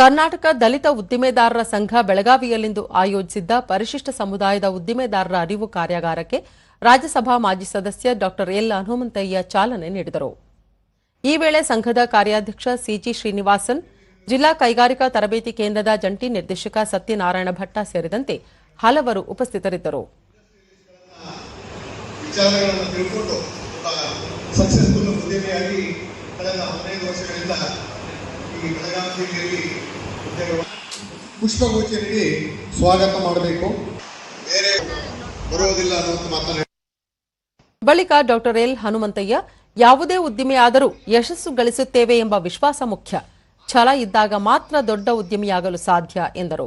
ಕರ್ನಾಟಕ ದಲಿತ ಉದ್ದಿಮೆದಾರರ ಸಂಘ ಬೆಳಗಾವಿಯಲ್ಲಿಂದು ಆಯೋಜಿಸಿದ್ದ ಪರಿಶಿಷ್ಟ ಸಮುದಾಯದ ಉದ್ದಿಮೆದಾರರ ಅರಿವು ಕಾರ್ಯಾಗಾರಕ್ಕೆ ರಾಜ್ಯಸಭಾ ಮಾಜಿ ಸದಸ್ಯ ಡಾ ಎಲ್ ಹನುಮಂತಯ್ಯ ಚಾಲನೆ ನೀಡಿದರು. ಈ ವೇಳೆ ಸಂಘದ ಕಾರ್ಯಾಧ್ಯಕ್ಷ ಸಿಜಿ ಶ್ರೀನಿವಾಸನ್, ಜಿಲ್ಲಾ ಕೈಗಾರಿಕಾ ತರಬೇತಿ ಕೇಂದ್ರದ ಜಂಟಿ ನಿರ್ದೇಶಕ ಸತ್ಯನಾರಾಯಣ ಭಟ್ಟ ಸೇರಿದಂತೆ ಹಲವರು ಉಪಸ್ಥಿತರಿದ್ದರು. ಈ ಬೆಳಗಾವಿ ಜಿಲ್ಲೆಯಲ್ಲಿ ನೀಡಿ ಸ್ವಾಗತ ಮಾಡಬೇಕು. ಬೇರೆ ಬರುವುದಿಲ್ಲ ಅನ್ನುವಂತ ಮಾತನ್ನು ಬಳಿಕ ಡಾಕ್ಟರ್ ಎಲ್ ಹನುಮಂತಯ್ಯ ಯಾವುದೇ ಉದ್ದಿಮೆಯಾದರೂ ಯಶಸ್ಸು ಗಳಿಸುತ್ತೇವೆ ಎಂಬ ವಿಶ್ವಾಸ ಮುಖ್ಯ. ಛಲ ಇದ್ದಾಗ ಮಾತ್ರ ದೊಡ್ಡ ಉದ್ಯಮಿಯಾಗಲು ಸಾಧ್ಯ ಎಂದರು.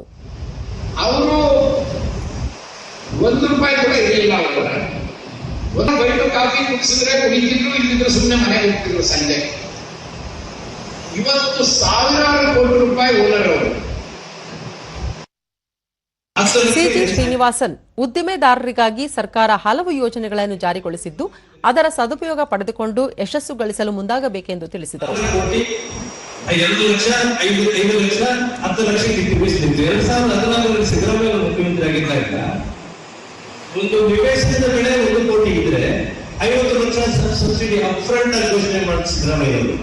ಅವರು ಒಂದು ರೂಪಾಯಿ ಕೂಡ ಇರಲಿಲ್ಲ ಅವರ ಒಂದು ಬೈಟು ಕಾಫಿ ಕುಡಿಸಿದ್ರೆ ಕುಡಿತಿದ್ರು ಇಲ್ಲಿದ್ರು ಸುಮ್ಮನೆ ಮನೆಗೆ ಹೋಗ್ತಿದ್ರು ಸಂಜೆ. ಇವತ್ತು ಸಾವಿರಾರು ಕೋಟಿ ರೂಪಾಯಿ ಓನರ್ ಅವರು. ಸಿಜಿ ಶ್ರೀನಿವಾಸನ್ ಉದ್ದಿಮೆದಾರರಿಗಾಗಿ ಸರ್ಕಾರ ಹಲವು ಯೋಜನೆಗಳನ್ನು ಜಾರಿಗೊಳಿಸಿದ್ದು ಅದರ ಸದುಪಯೋಗ ಪಡೆದುಕೊಂಡು ಯಶಸ್ಸು ಗಳಿಸಲು ಮುಂದಾಗಬೇಕೆಂದು ತಿಳಿಸಿದರು. ಕೋಟಿ ಎರಡು ಲಕ್ಷ ಐದು ಐದು ಲಕ್ಷ ಹತ್ತು ಲಕ್ಷ ಡಿಸ್ಟ್ರಿಬ್ಯೂಷನ್ ಎರಡ್ ಸಾವಿರದ ಹದಿನಾಲ್ಕರಲ್ಲಿ ಸಿದ್ದರಾಮಯ್ಯ ಮುಖ್ಯಮಂತ್ರಿ ಆಗಿದ್ದಾಗ ಒಂದು ವಿವೇಚನದ ಬೆಳೆ ಒಂದು ಕೋಟಿ ಇದ್ರೆ ಐವತ್ತು ಲಕ್ಷ ಸಬ್ಸಿಡಿ ಅಪ್ಫ್ರಂಟ್ ಆಗಿ ಘೋಷಣೆ ಮಾಡಿ ಸಿದ್ದರಾಮಯ್ಯ ಅವರು.